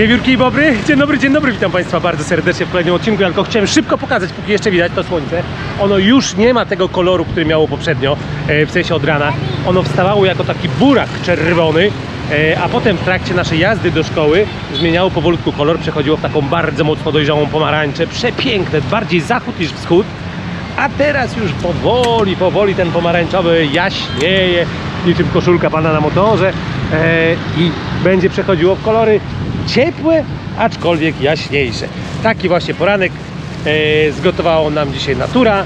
Wiewiórki i Bobry, dzień dobry, dzień dobry, witam Państwa bardzo serdecznie w kolejnym odcinku, tylko chciałem szybko pokazać, póki jeszcze widać to słońce. Ono już nie ma tego koloru, który miało poprzednio, e, w sensie od rana. Ono wstawało jako taki burak czerwony, e, a potem w trakcie naszej jazdy do szkoły zmieniało powolutku kolor, przechodziło w taką bardzo mocno dojrzałą pomarańczę, przepiękne, bardziej zachód niż wschód. A teraz już powoli, powoli ten pomarańczowy jaśnieje niczym koszulka pana na motorze e, i będzie przechodziło w kolory ciepłe, aczkolwiek jaśniejsze. Taki właśnie poranek e, zgotowało nam dzisiaj natura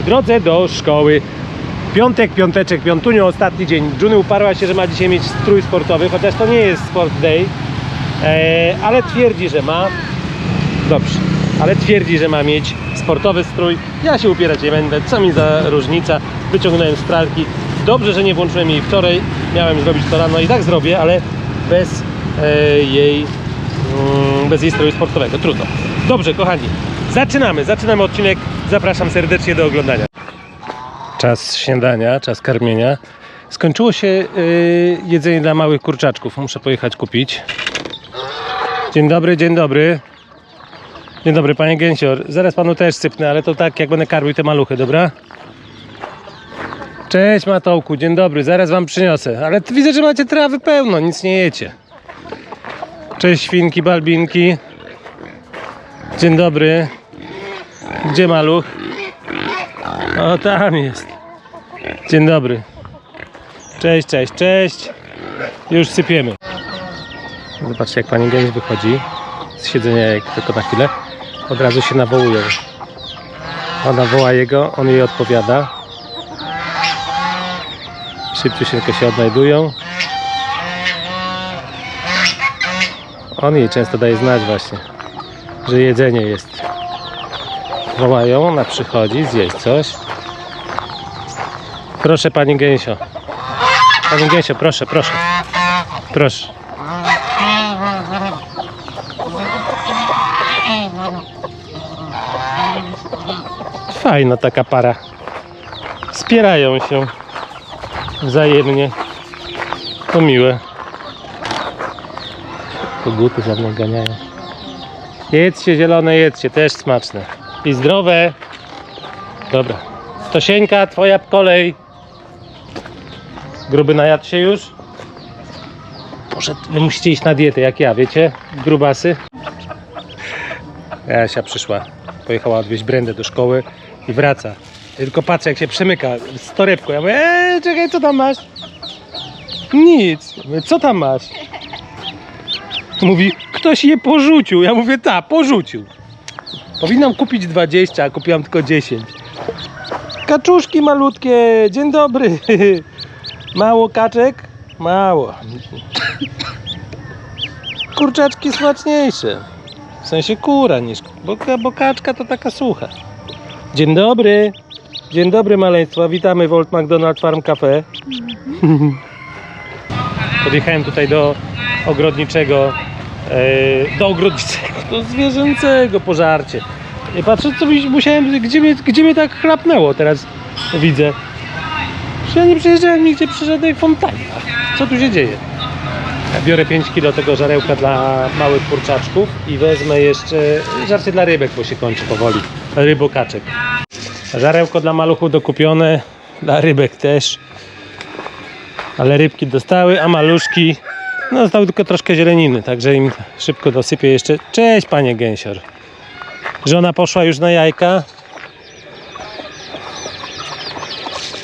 w drodze do szkoły. Piątek, piąteczek, piątunio, ostatni dzień. Juny uparła się, że ma dzisiaj mieć strój sportowy, chociaż to nie jest sport day, e, ale twierdzi, że ma. Dobrze, ale twierdzi, że ma mieć sportowy strój. Ja się upierać nie będę, co mi za różnica. Wyciągnąłem z pralki. Dobrze, że nie włączyłem jej wczoraj. Miałem zrobić to rano i tak zrobię, ale bez e, jej bez jej stroju sportowego. Trudno. Dobrze, kochani, zaczynamy. Zaczynamy odcinek. Zapraszam serdecznie do oglądania. Czas śniadania, czas karmienia. Skończyło się y, jedzenie dla małych kurczaczków. Muszę pojechać kupić. Dzień dobry, dzień dobry. Dzień dobry, panie Gęsior. Zaraz panu też sypnę, ale to tak jak będę karmił te maluchy, dobra? Cześć Matołku, dzień dobry, zaraz wam przyniosę. Ale widzę, że macie trawy pełno, nic nie jecie. Cześć świnki, balbinki. Dzień dobry. Gdzie maluch? O, tam jest. Dzień dobry. Cześć, cześć, cześć. Już sypiemy. Zobaczcie, jak pani gęś wychodzi z siedzenia jak tylko na chwilę. Od razu się nawołuje. Ona woła jego, on jej odpowiada. Szybciusieńko się odnajdują. On jej często daje znać właśnie, że jedzenie jest. Wołają, ona przychodzi, zjeść coś. Proszę pani Gęsio. Pani Gęsio, proszę, proszę. Proszę. Fajna taka para. Wspierają się wzajemnie. To miłe. Koguty za mną ganiają. Jedzcie zielone, jedzcie, też smaczne. I zdrowe. Dobra. Tosieńka, twoja kolej. Gruby najadł się już? Może wy musicie iść na dietę, jak ja, wiecie? Grubasy. Jasia przyszła. Pojechała odwieźć Brendę do szkoły i wraca. Tylko patrzę, jak się przemyka z torebką. Ja mówię, eee, czekaj, co tam masz? Nic. Ja Mówię, co tam masz? Mówi, ktoś je porzucił. Ja mówię, ta, porzucił. Powinnam kupić 20, a kupiłam tylko 10. Kaczuszki malutkie, dzień dobry. Mało kaczek? Mało. Kurczaczki smaczniejsze. W sensie kura niż. Bo, bo kaczka to taka sucha. Dzień dobry. Dzień dobry maleństwo. Witamy w Old McDonald Farm Cafe. Podjechałem tutaj do ogrodniczego. e, Do ogrodniczego, do zwierzęcego pożarcie. I patrzę, co musiałem, gdzie mnie, gdzie mnie tak chlapnęło teraz widzę. Że ja nie przyjeżdżałem nigdzie przy żadnej fontannie. Co tu się dzieje? Ja biorę 5 kg tego żarełka dla małych kurczaczków i wezmę jeszcze żarcie dla rybek, bo się kończy powoli. Rybokaczek. Żarełko dla maluchów dokupione, dla rybek też. Ale rybki dostały, a maluszki no dostały tylko troszkę zieleniny, także im szybko dosypię jeszcze. Cześć panie gęsior. Żona poszła już na jajka.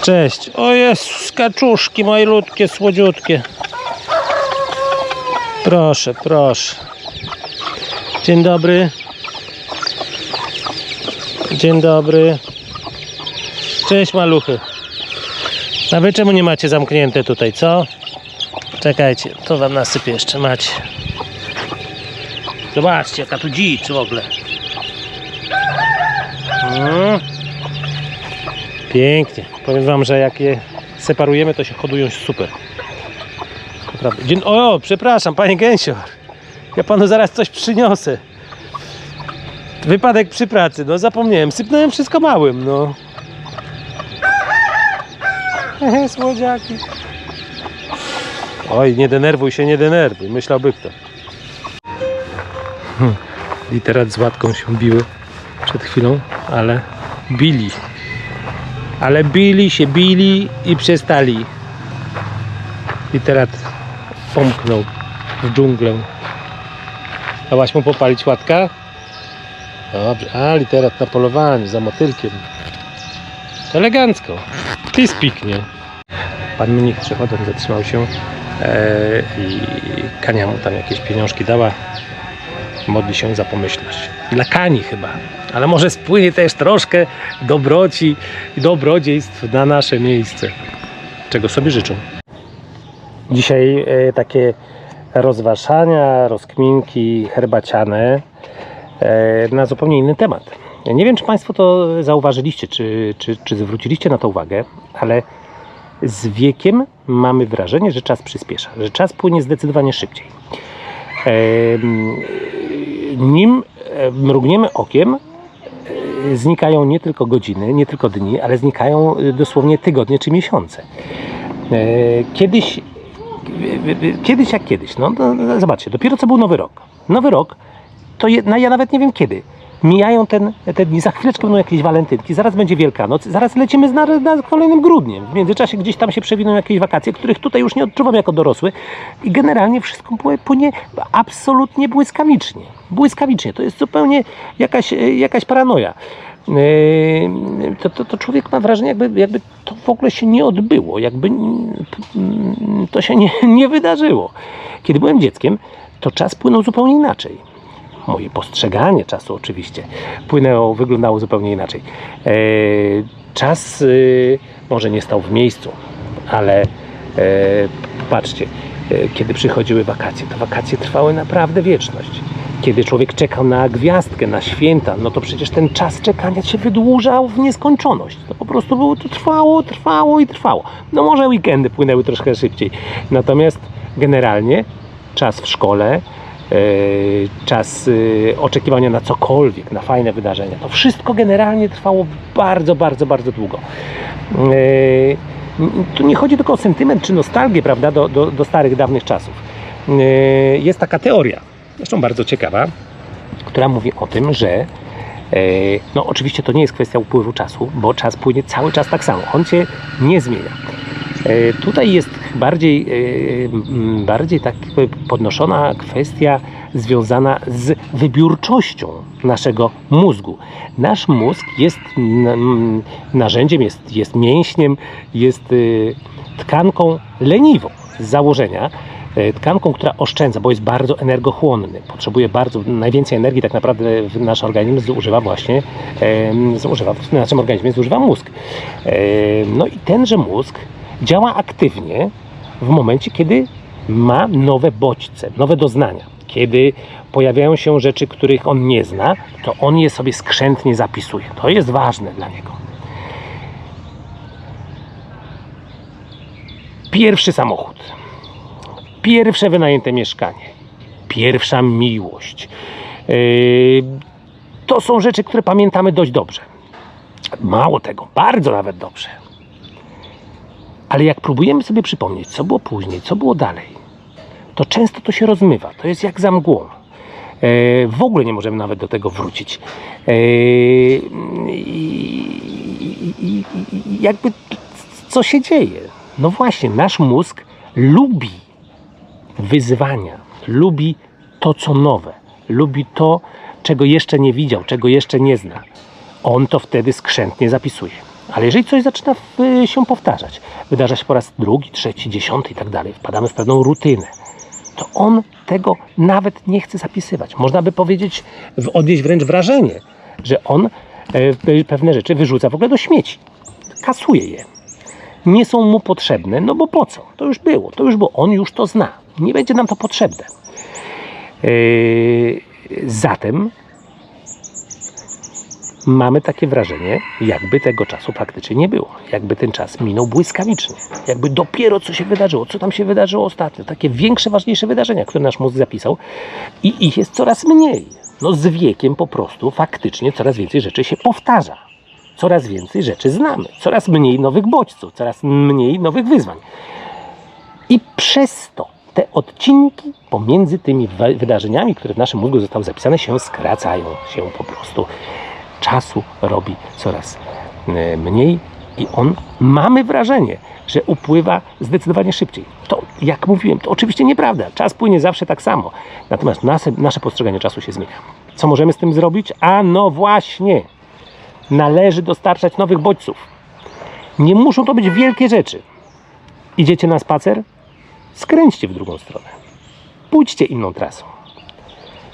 Cześć. O Jezus, kaczuszki malutkie, słodziutkie. Proszę, proszę. Dzień dobry. Dzień dobry. Cześć maluchy. A wy czemu nie macie zamknięte tutaj, co? Czekajcie, to wam nasypię jeszcze, macie. Zobaczcie, jaka tu dzicz w ogóle. Mm. Pięknie. Powiem wam, że jak je separujemy, to się hodują super. Naprawdę. O, przepraszam, panie Gęsior. Ja panu zaraz coś przyniosę. Wypadek przy pracy, no zapomniałem. Sypnąłem wszystko małym, no. Słodziaki. Oj, nie denerwuj się, nie denerwuj. Myślałby kto. Literat z łatką się biły przed chwilą, ale bili. Ale bili się, bili i przestali. Literat pomknął w dżunglę. Dałaś mu popalić łatka? Dobrze. A, literat na polowaniu za motylkiem. Elegancko. I spiknie. Pan mnich przechodząc zatrzymał się e, i Kania mu tam jakieś pieniążki dała. Modli się za pomyślność. Dla Kani chyba. Ale może spłynie też troszkę dobroci i dobrodziejstw na nasze miejsce. Czego sobie życzą. Dzisiaj e, takie rozważania, rozkminki herbaciane e, na zupełnie inny temat. Nie wiem, czy Państwo to zauważyliście, czy, czy, czy zwróciliście na to uwagę, ale z wiekiem mamy wrażenie, że czas przyspiesza, że czas płynie zdecydowanie szybciej. Nim mrugniemy okiem, e, znikają nie tylko godziny, nie tylko dni, ale znikają e, dosłownie tygodnie czy miesiące. E, Kiedyś, kiedyś jak kiedyś, no, no zobaczcie, dopiero co był nowy rok. Nowy rok, to no, ja nawet nie wiem kiedy. Mijają ten, te dni, za chwileczkę będą jakieś walentynki, zaraz będzie Wielkanoc, zaraz lecimy na, na kolejnym grudniem. W międzyczasie gdzieś tam się przewiną jakieś wakacje, których tutaj już nie odczuwam jako dorosły i generalnie wszystko pły- płynie absolutnie błyskawicznie. Błyskawicznie, to jest zupełnie jakaś, e, jakaś paranoja. Yy, To, to, to człowiek ma wrażenie, jakby, jakby to w ogóle się nie odbyło, jakby to się nie, nie wydarzyło. Kiedy byłem dzieckiem, to czas płynął zupełnie inaczej moje postrzeganie czasu oczywiście płynęło, wyglądało zupełnie inaczej. E, czas e, może nie stał w miejscu, ale e, patrzcie, e, kiedy przychodziły wakacje, to wakacje trwały naprawdę wieczność. Kiedy człowiek czekał na gwiazdkę, na święta, no to przecież ten czas czekania się wydłużał w nieskończoność. To po prostu było, to trwało, trwało i trwało. No może weekendy płynęły troszkę szybciej. Natomiast generalnie czas w szkole, czas e, oczekiwania na cokolwiek, na fajne wydarzenia. To wszystko generalnie trwało bardzo, bardzo, bardzo długo. E, Tu nie chodzi tylko o sentyment czy nostalgię, prawda, do, do, do starych, dawnych czasów. E, Jest taka teoria, zresztą bardzo ciekawa, która mówi o tym, że e, no oczywiście to nie jest kwestia upływu czasu, bo czas płynie cały czas tak samo. On się nie zmienia. E, Tutaj jest bardziej, e, bardziej tak podnoszona kwestia związana z wybiórczością naszego mózgu. Nasz mózg jest narzędziem, jest, jest mięśniem, jest e, tkanką leniwą z założenia. e, Tkanką, która oszczędza, bo jest bardzo energochłonny. Potrzebuje bardzo, najwięcej energii tak naprawdę nasz organizm zużywa właśnie, em, zużywa, w naszym organizmie zużywa mózg. E, No i tenże mózg działa aktywnie w momencie, kiedy ma nowe bodźce, nowe doznania. Kiedy pojawiają się rzeczy, których on nie zna, to on je sobie skrzętnie zapisuje. To jest ważne dla niego. Pierwszy samochód, pierwsze wynajęte mieszkanie, pierwsza miłość. Yy, To są rzeczy, które pamiętamy dość dobrze. Mało tego, bardzo nawet dobrze. Ale jak próbujemy sobie przypomnieć, co było później, co było dalej, to często to się rozmywa. To jest jak za mgłą. E, w ogóle nie możemy nawet do tego wrócić. E, i, i, i, jakby co się dzieje? No właśnie, nasz mózg lubi wyzwania, lubi to, co nowe, lubi to, czego jeszcze nie widział, czego jeszcze nie zna. On to wtedy skrzętnie zapisuje. Ale jeżeli coś zaczyna się powtarzać, wydarza się po raz drugi, trzeci, dziesiąty i tak dalej, wpadamy w pewną rutynę, to on tego nawet nie chce zapisywać. Można by powiedzieć, odnieść wręcz wrażenie, że on e, pewne rzeczy wyrzuca w ogóle do śmieci. Kasuje je. Nie są mu potrzebne, no bo po co? To już było, to już było, on już to zna. Nie będzie nam to potrzebne. E, zatem mamy takie wrażenie, jakby tego czasu faktycznie nie było. Jakby ten czas minął błyskawicznie. Jakby dopiero co się wydarzyło, co tam się wydarzyło ostatnio. Takie większe, ważniejsze wydarzenia, które nasz mózg zapisał i ich jest coraz mniej. No z wiekiem po prostu faktycznie coraz więcej rzeczy się powtarza. Coraz więcej rzeczy znamy. Coraz mniej nowych bodźców, coraz mniej nowych wyzwań. I przez to te odcinki pomiędzy tymi wydarzeniami, które w naszym mózgu zostały zapisane, się skracają, się po prostu czasu robi coraz e, mniej i on, mamy wrażenie, że upływa zdecydowanie szybciej. To, jak mówiłem, to oczywiście nieprawda. Czas płynie zawsze tak samo. Natomiast nasze, nasze postrzeganie czasu się zmienia. Co możemy z tym zrobić? A no właśnie, należy dostarczać nowych bodźców. Nie muszą to być wielkie rzeczy. Idziecie na spacer? Skręćcie w drugą stronę. Pójdźcie inną trasą.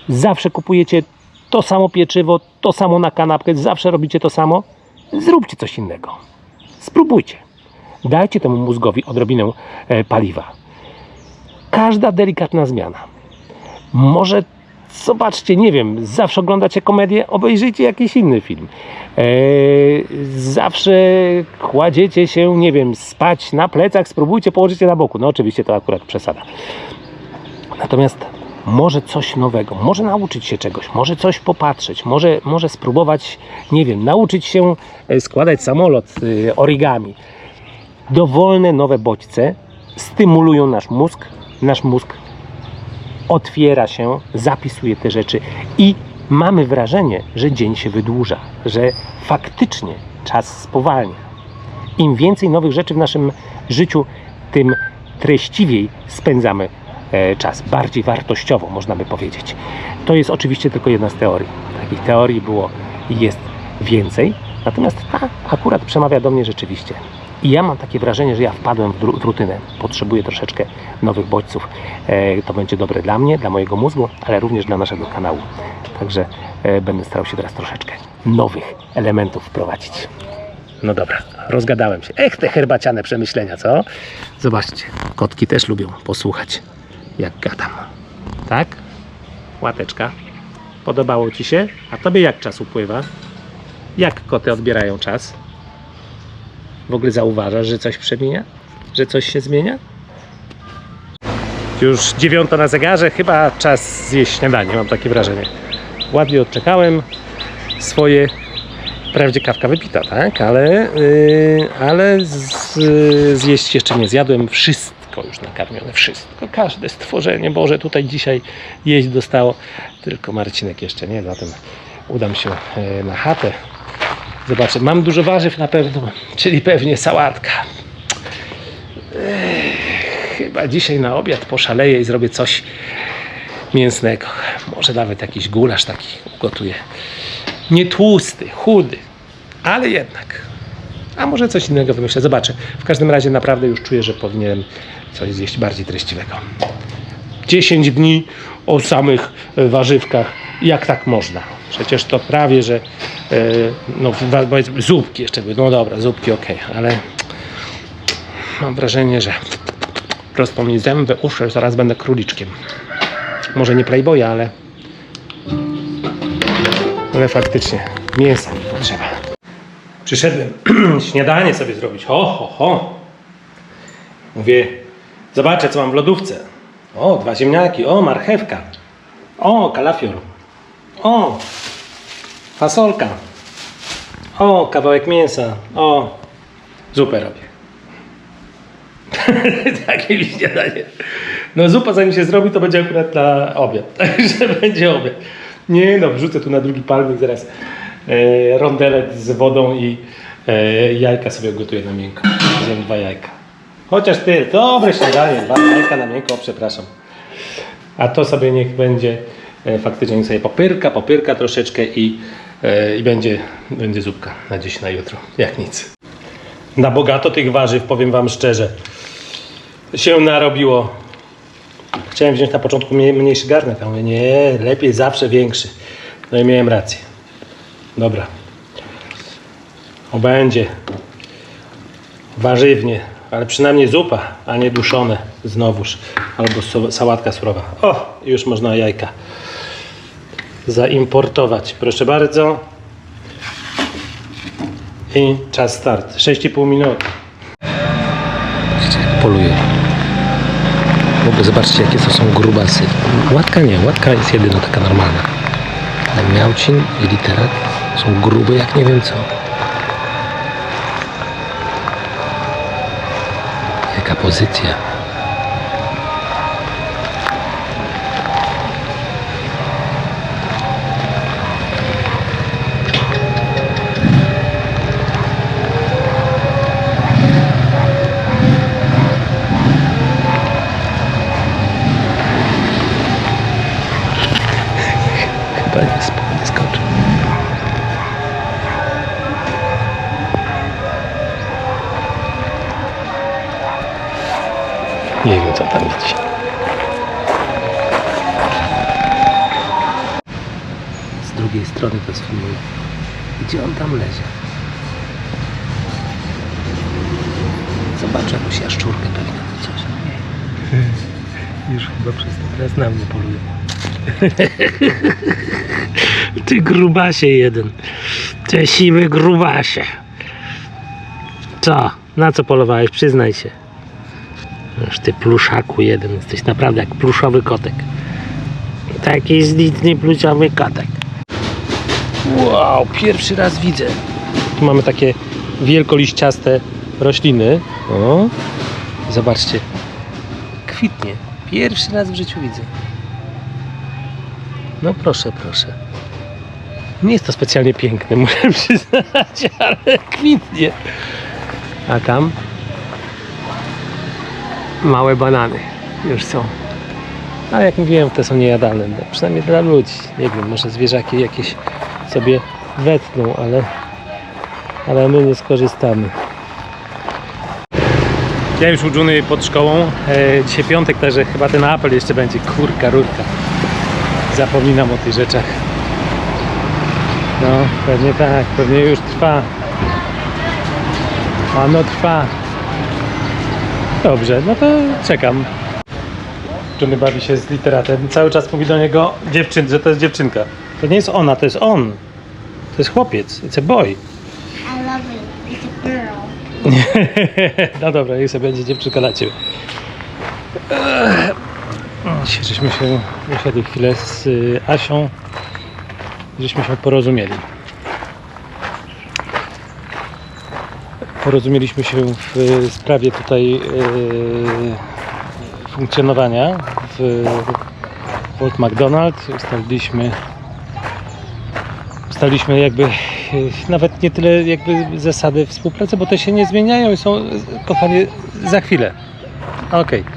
Zawsze kupujecie to samo pieczywo, to samo na kanapkę, zawsze robicie to samo. Zróbcie coś innego. Spróbujcie. Dajcie temu mózgowi odrobinę e, paliwa. Każda delikatna zmiana. Może zobaczcie, nie wiem, zawsze oglądacie komedię, obejrzyjcie jakiś inny film. E, zawsze kładziecie się, nie wiem, spać na plecach, spróbujcie położyć je na boku. No oczywiście to akurat przesada. Natomiast może coś nowego, może nauczyć się czegoś, może coś popatrzeć, może, może spróbować, nie wiem, nauczyć się e, składać samolot e, origami. Dowolne nowe bodźce stymulują nasz mózg, nasz mózg otwiera się, zapisuje te rzeczy i mamy wrażenie, że dzień się wydłuża, że faktycznie czas spowalnia. Im więcej nowych rzeczy w naszym życiu, tym treściwiej spędzamy czas, bardziej wartościowo, można by powiedzieć. To jest oczywiście tylko jedna z teorii. Takich teorii było i jest więcej, natomiast ta akurat przemawia do mnie rzeczywiście. I ja mam takie wrażenie, że ja wpadłem w rutynę. Potrzebuję troszeczkę nowych bodźców. E, to będzie dobre dla mnie, dla mojego mózgu, ale również dla naszego kanału. Także e, będę starał się teraz troszeczkę nowych elementów wprowadzić. No dobra, rozgadałem się. Ech, te herbaciane przemyślenia, co? Zobaczcie, kotki też lubią posłuchać, jak gadam. Tak? Łateczka. Podobało Ci się? A Tobie jak czas upływa? Jak koty odbierają czas? W ogóle zauważasz, że coś przemienia? Że coś się zmienia? Już dziewiąta na zegarze, chyba czas zjeść śniadanie, mam takie wrażenie. Ładnie odczekałem swoje Wprawdzie kawka wypita, tak? Ale, yy, ale z, zjeść jeszcze nie zjadłem. Wszystko już nakarmione, wszystko. Każde stworzenie Boże tutaj dzisiaj jeść dostało. Tylko Marcinek jeszcze nie, zatem udam się yy, na chatę. Zobaczę, mam dużo warzyw na pewno, czyli pewnie sałatka. Ech, Chyba dzisiaj na obiad poszaleję i zrobię coś mięsnego. Może nawet jakiś gulasz taki ugotuję nie tłusty, chudy, ale jednak. A może coś innego wymyślę, zobaczę. W każdym razie naprawdę już czuję, że powinienem coś zjeść bardziej treściwego. 10 dni o samych e, warzywkach, jak tak można? Przecież to prawie, że e, no powiedzmy, zupki jeszcze były, no dobra, zupki ok, ale mam wrażenie, że prosto mi zęby, uszy, zaraz będę króliczkiem. Może nie playboya, ale ale faktycznie mięsa mi potrzeba. Przyszedłem śniadanie sobie zrobić. Ho, ho, ho. Mówię, zobaczę co mam w lodówce. O, dwa ziemniaki, o, marchewka. O, kalafior. O, fasolka. O, kawałek mięsa. O, zupę robię. Takie śniadanie. No zupa zanim się zrobi, to będzie akurat na obiad. Także będzie obiad. Nie no, wrzucę tu na drugi palnik zaraz e, z wodą i e, jajka sobie gotuję na miękko. Zjem dwa jajka. Chociaż ty, dobre śniadanie, dwa jajka na miękko, przepraszam. A to sobie niech będzie e, faktycznie sobie popyrka, popyrka troszeczkę i, e, i będzie, będzie zupka na dziś, na jutro, jak nic. Na bogato tych warzyw, powiem wam szczerze, się narobiło. Chciałem wziąć na początku mniej- mniejszy garnek, a mówię, nie, lepiej zawsze większy. No i miałem rację. Dobra. O będzie. Warzywnie, ale przynajmniej zupa, a nie duszone znowuż. Albo sałatka surowa. O, już można jajka zaimportować. Proszę bardzo. I czas start. 6,5 minut. Poluję. W ogóle zobaczcie, jakie to są grubasy. Łatka nie, łatka jest jedyna taka normalna. Ale miałcin i literat są grube jak nie wiem co. Jaka pozycja. Ty grubasie jeden. Ty siwy grubasie. Co? Na co polowałeś? Przyznaj się. Już ty pluszaku jeden. Jesteś naprawdę jak pluszowy kotek. Taki zlitny pluszowy kotek. Wow, pierwszy raz widzę. Tu mamy takie wielkoliściaste rośliny. O, zobaczcie. Kwitnie. Pierwszy raz w życiu widzę. No proszę, proszę. Nie jest to specjalnie piękne, muszę przyznać, ale kwitnie. A tam małe banany już są. A jak mówiłem, te są niejadalne. No, przynajmniej dla ludzi. Nie wiem, może zwierzaki jakieś sobie wetną, ale, ale my nie skorzystamy. Ja już uczony pod szkołą. E, dzisiaj piątek, także chyba ten apel jeszcze będzie. Kurka, rurka. Zapominam o tych rzeczach. No, pewnie tak, pewnie już trwa. Ano trwa. Dobrze, no to czekam. Johnny bawi się z literatem. Cały czas mówi do niego dziewczyn, że to jest dziewczynka. To nie jest ona, to jest on. To jest chłopiec. It's a boy. I love it. It's a girl. no dobra, niech sobie będzie dziewczynka dla ciebie. Dzisiaj żeśmy się usiadli chwilę z y, Asią. Żeśmy się porozumieli. Porozumieliśmy się w y, sprawie tutaj y, funkcjonowania w Walt McDonald. Ustaliliśmy ustaliliśmy jakby nawet nie tyle jakby zasady współpracy, bo te się nie zmieniają i są, kochanie, za chwilę. Okej.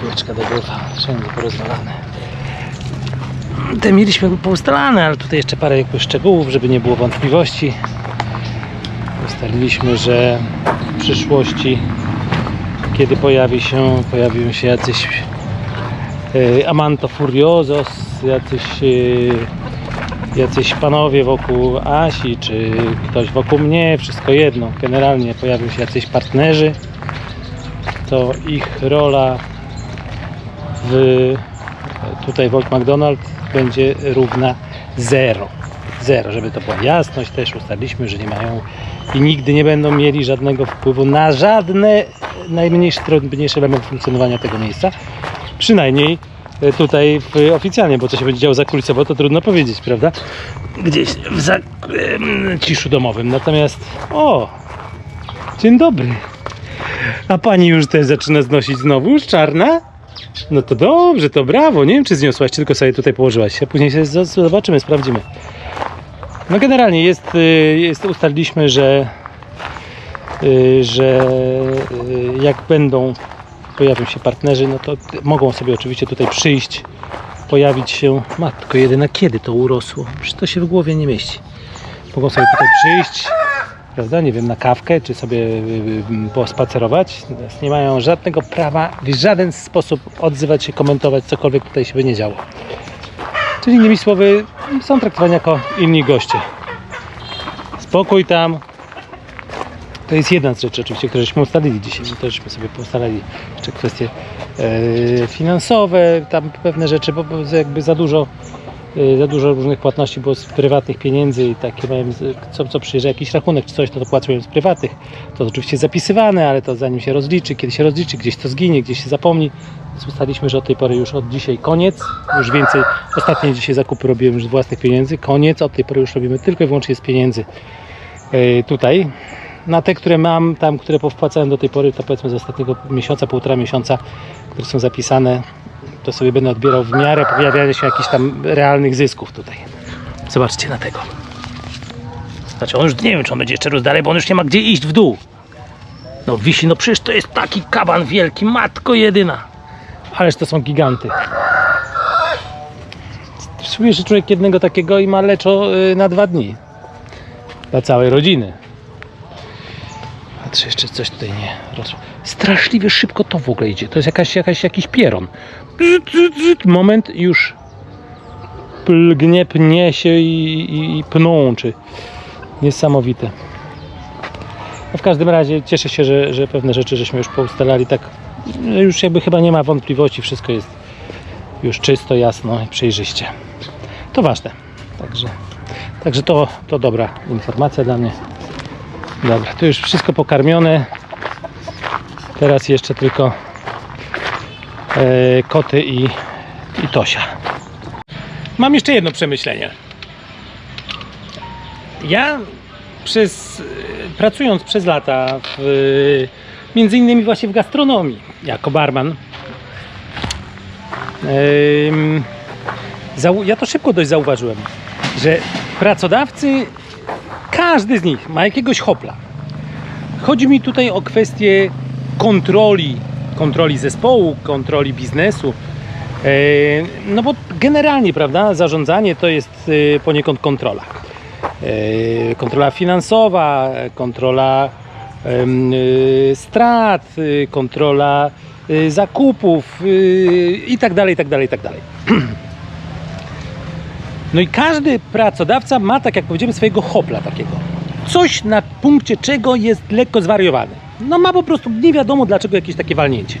Piłeczka do golfa, wszędzie porozwalane. Te mieliśmy poustalane, ale tutaj jeszcze parę jakby szczegółów, żeby nie było wątpliwości. Ustaliliśmy, że w przyszłości, kiedy pojawi się, pojawią się jacyś e, Amanto Furiosos, jacyś e, jacyś panowie wokół Asi, czy ktoś wokół mnie, wszystko jedno. Generalnie pojawią się jacyś partnerzy, to ich rola w tutaj Volt McDonald będzie równa zero. Zero, żeby to była jasność, też ustaliliśmy, że nie mają i nigdy nie będą mieli żadnego wpływu na żadne najmniejsze, drobniejsze element funkcjonowania tego miejsca. Przynajmniej e, tutaj w, oficjalnie, bo co się będzie działo zakulisowo, to trudno powiedzieć, prawda? Gdzieś w za, ciszu domowym. Natomiast, o, dzień dobry. A pani już też zaczyna znosić znowu, czarna? No to dobrze, to brawo. Nie wiem, czy zniosłaś, tylko sobie tutaj położyłaś się. Później się zobaczymy, sprawdzimy. No generalnie jest, y, jest ustaliliśmy, że, y, że y, jak będą pojawią się partnerzy, no to mogą sobie oczywiście tutaj przyjść, pojawić się. Matko jedyna, kiedy to urosło? Przecież to się w głowie nie mieści. Mogą sobie tutaj przyjść, prawda, nie wiem, na kawkę, czy sobie y, y, pospacerować. Nie mają żadnego prawa w żaden sposób odzywać się, komentować cokolwiek tutaj się by nie działo. Czyli innymi słowy, są traktowani jako inni goście. Spokój tam. To jest jedna z rzeczy oczywiście, które żeśmy ustalili dzisiaj. My też żeśmy sobie postalali jeszcze kwestie e, finansowe, tam pewne rzeczy, bo, jakby za dużo za dużo różnych płatności było z prywatnych pieniędzy i takie z- co, co przyjeżdża jakiś rachunek czy coś, to, to płacą z prywatnych. To oczywiście zapisywane, ale to zanim się rozliczy, kiedy się rozliczy, gdzieś to zginie, gdzieś się zapomni. Więc że od tej pory już od dzisiaj koniec. Już więcej, ostatnie dzisiaj zakupy robiłem już z własnych pieniędzy. Koniec, od tej pory już robimy tylko i wyłącznie z pieniędzy e, tutaj. Na te, które mam, tam, które powpłacałem do tej pory, to powiedzmy z ostatniego miesiąca, półtora miesiąca, które są zapisane, to sobie będę odbierał w miarę pojawiania się jakichś tam realnych zysków tutaj. Zobaczcie na tego. Znaczy on już nie wiem, czy on będzie jeszcze dalej, bo on już nie ma gdzie iść w dół. No wisi, no przecież to jest taki kaban wielki, matko jedyna. Ależ to są giganty. Słyszy człowiek jednego takiego i ma leczo y, na dwa dni. Dla całej rodziny. Patrzę, jeszcze coś tutaj nie rosło. Straszliwie szybko to w ogóle idzie. To jest jakaś, jakaś, jakiś pieron. Moment już plgnie, pnie się i, i, i pnączy. Niesamowite. No w każdym razie cieszę się, że, że pewne rzeczy żeśmy już poustalali tak. Już jakby chyba nie ma wątpliwości, wszystko jest już czysto, jasno i przejrzyście. To ważne. Także, także to, to dobra informacja dla mnie. Dobra, to już wszystko pokarmione. Teraz jeszcze tylko e, koty i, i Tosia. Mam jeszcze jedno przemyślenie. Ja przez, e, pracując przez lata w, między innymi właśnie w gastronomii jako barman ja to szybko dość zauważyłem, że pracodawcy każdy z nich ma jakiegoś hopla. Chodzi mi tutaj o kwestię kontroli, kontroli zespołu, kontroli biznesu. E, No bo generalnie, prawda, zarządzanie to jest e, poniekąd kontrola. E, Kontrola finansowa, kontrola strat, kontrola zakupów e, i tak dalej, i tak dalej, i tak dalej. No i każdy pracodawca ma, tak jak powiedziałem, swojego hopla takiego. Coś na punkcie czego jest lekko zwariowany. No ma po prostu, nie wiadomo dlaczego jakieś takie walnięcie.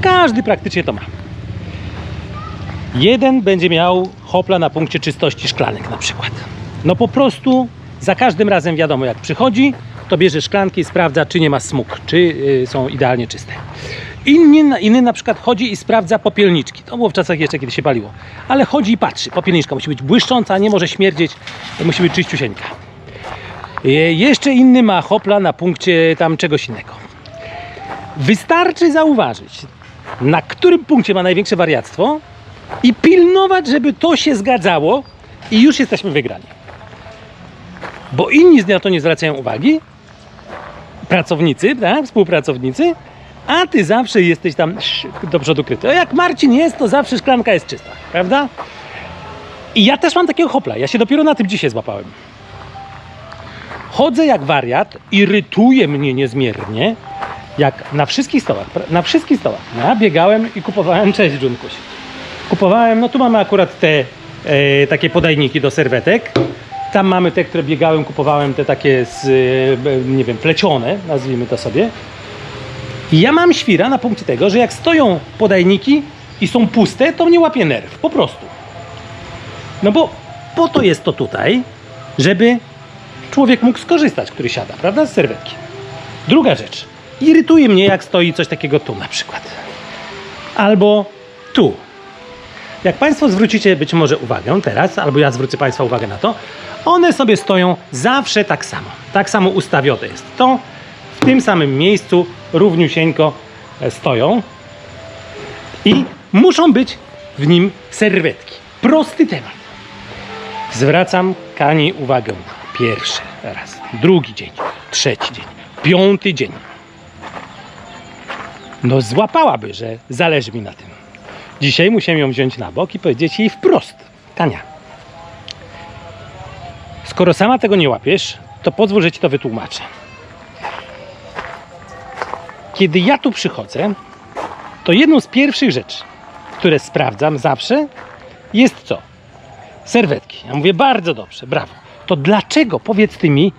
Każdy praktycznie to ma. Jeden będzie miał hopla na punkcie czystości szklanek na przykład. No po prostu za każdym razem wiadomo jak przychodzi, to bierze szklanki i sprawdza czy nie ma smug, czy y, są idealnie czyste. Inny, inny na przykład chodzi i sprawdza popielniczki. To było w czasach jeszcze, kiedy się paliło. Ale chodzi i patrzy. Popielniczka musi być błyszcząca, nie może śmierdzieć, musi być czyściusieńka. E, Jeszcze inny ma hopla na punkcie tam czegoś innego. Wystarczy zauważyć, na którym punkcie ma największe wariactwo i pilnować, żeby to się zgadzało i już jesteśmy wygrani. Bo inni na to nie zwracają uwagi, pracownicy, tak, współpracownicy, a ty zawsze jesteś tam do przodu kryty. A jak Marcin jest, to zawsze szklanka jest czysta, prawda? I ja też mam takiego hopla. Ja się dopiero na tym dzisiaj złapałem. Chodzę jak wariat, irytuje mnie niezmiernie, jak na wszystkich stołach, na wszystkich stołach. Ja biegałem i kupowałem, cześć Dżunkuś. Kupowałem, no tu mamy akurat te e, takie podajniki do serwetek. Tam mamy te, które biegałem, kupowałem te takie z, e, nie wiem, plecione, nazwijmy to sobie. Ja mam świra na punkcie tego, że jak stoją podajniki i są puste, to mnie łapie nerw, po prostu. No bo po to jest to tutaj, żeby człowiek mógł skorzystać, który siada, prawda, z serwetki. Druga rzecz. Irytuje mnie, jak stoi coś takiego tu na przykład. Albo tu. Jak Państwo zwrócicie być może uwagę teraz, albo ja zwrócę Państwa uwagę na to, one sobie stoją zawsze tak samo. Tak samo ustawione jest to. W tym samym miejscu równiusieńko e, stoją i muszą być w nim serwetki. Prosty temat. Zwracam Kani uwagę. Pierwszy raz, drugi dzień, trzeci dzień, piąty dzień. No złapałaby, że zależy mi na tym. Dzisiaj musiałem ją wziąć na bok i powiedzieć jej wprost. Kania, skoro sama tego nie łapiesz, to pozwól, że ci to wytłumaczę. Kiedy ja tu przychodzę, to jedną z pierwszych rzeczy, które sprawdzam zawsze, jest co? serwetki. Ja mówię, bardzo dobrze, brawo. To dlaczego, powiedz ty mi,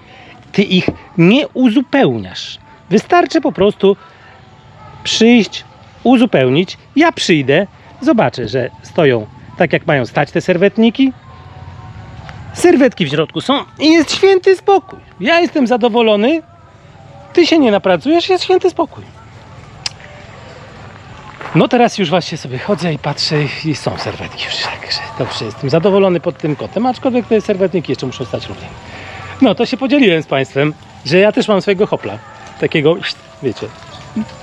ty ich nie uzupełniasz? Wystarczy po prostu przyjść, uzupełnić. Ja przyjdę, zobaczę, że stoją tak, jak mają stać te serwetniki. Serwetki w środku są i jest święty spokój. Ja jestem zadowolony, ty się nie napracujesz, jest święty spokój. No teraz już właśnie sobie chodzę i patrzę i są serwetki już, także dobrze, jestem zadowolony pod tym kątem, aczkolwiek te serwetniki jeszcze muszą stać równie. No to się podzieliłem z Państwem, że ja też mam swojego hopla, takiego, wiecie.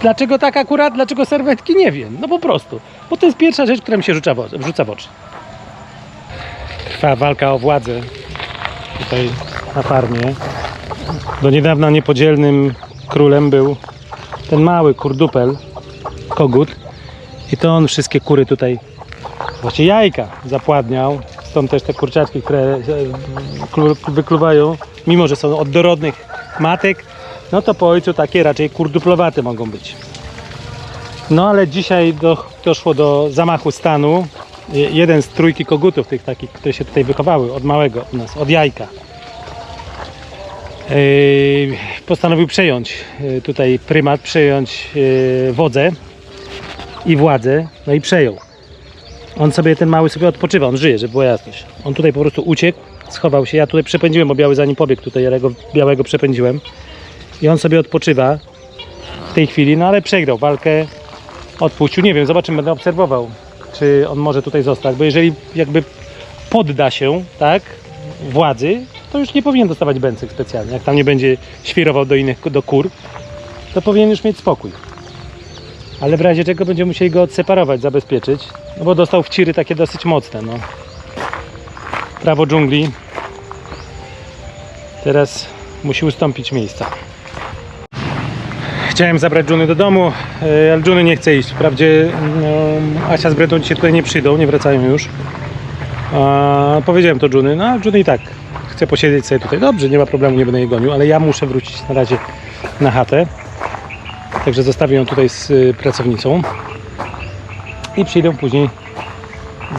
Dlaczego tak akurat, dlaczego serwetki, nie wiem, no po prostu, bo to jest pierwsza rzecz, która mi się rzuca w, oczy- w oczy. Trwa walka o władzę tutaj na farmie. Do niedawna niepodzielnym królem był ten mały kurdupel, kogut. I to on wszystkie kury tutaj, właśnie jajka zapładniał. Stąd też te kurczaczki, które e, klu- wykluwają, mimo że są od dorodnych matek, no to po ojcu takie raczej kurduplowate mogą być. No ale dzisiaj do, doszło do zamachu stanu. Je- Jeden z trójki kogutów, tych takich, które się tutaj wychowały od małego u nas, od jajka. Yy, postanowił przejąć yy, tutaj prymat, przejąć yy, wodzę i władzę, no i przejął. On sobie, ten mały sobie odpoczywa, on żyje, żeby była jasność. On tutaj po prostu uciekł, schował się, ja tutaj przepędziłem, bo biały za nim pobiegł, tutaj ja go białego przepędziłem. I on sobie odpoczywa w tej chwili, no ale przegrał walkę, odpuścił, nie wiem, zobaczymy, będę obserwował, czy on może tutaj zostać, bo jeżeli jakby podda się, tak, władzy, to już nie powinien dostawać bęcek specjalnie. Jak tam nie będzie świrował do innych, do kur, to powinien już mieć spokój. Ale w razie czego będziemy musieli go odseparować, zabezpieczyć, no bo dostał wciry takie dosyć mocne, no. Prawo dżungli. Teraz musi ustąpić miejsca. Chciałem zabrać Juny do domu, e, ale Juny nie chce iść. Wprawdzie no, Asia z Bretą dzisiaj tutaj nie przyjdą, nie wracają już. A, powiedziałem to Juny, no Juny i tak chce posiedzieć sobie tutaj. Dobrze, nie ma problemu, nie będę jej gonił, ale ja muszę wrócić na razie na chatę. Także zostawię ją tutaj z y, pracownicą i przyjdę później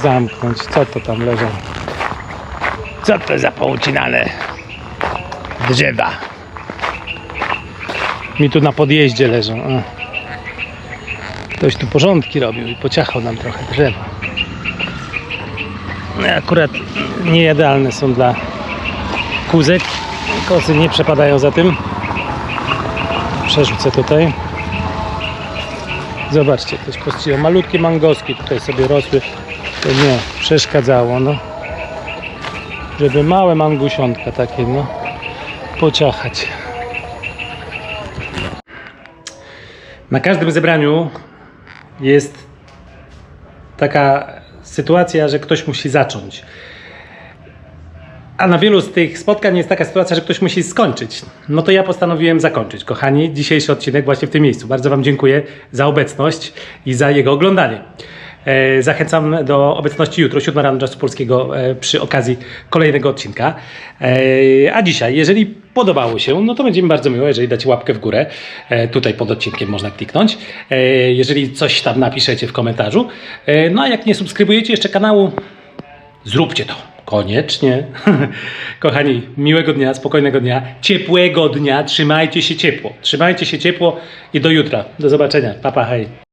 zamknąć. Co to tam leżą? Co to za poucinane drzewa? Mi tu na podjeździe leżą. Ktoś tu porządki robił i pociachał nam trochę drzewa. Akurat niejadalne są dla kózek. Kozy nie przepadają za tym. Przerzucę tutaj. Zobaczcie, ktoś pościło. Malutkie mangoski tutaj sobie rosły. To nie, przeszkadzało, no. Żeby małe mangusiątka takie, no, pociachać. Na każdym zebraniu jest taka sytuacja, że ktoś musi zacząć. A na wielu z tych spotkań jest taka sytuacja, że ktoś musi skończyć. No to ja postanowiłem zakończyć. Kochani, dzisiejszy odcinek właśnie w tym miejscu. Bardzo Wam dziękuję za obecność i za jego oglądanie. E, Zachęcam do obecności jutro, 7 rano czasu polskiego, e, przy okazji kolejnego odcinka. E, A dzisiaj, jeżeli podobało się, no to będzie mi bardzo miło, jeżeli dacie łapkę w górę. Tutaj pod odcinkiem można kliknąć. Jeżeli coś tam napiszecie w komentarzu. No a jak nie subskrybujecie jeszcze kanału, Zróbcie to. Koniecznie. Kochani, miłego dnia, spokojnego dnia, ciepłego dnia. Trzymajcie się ciepło. Trzymajcie się ciepło i do jutra. Do zobaczenia. Papa, hej.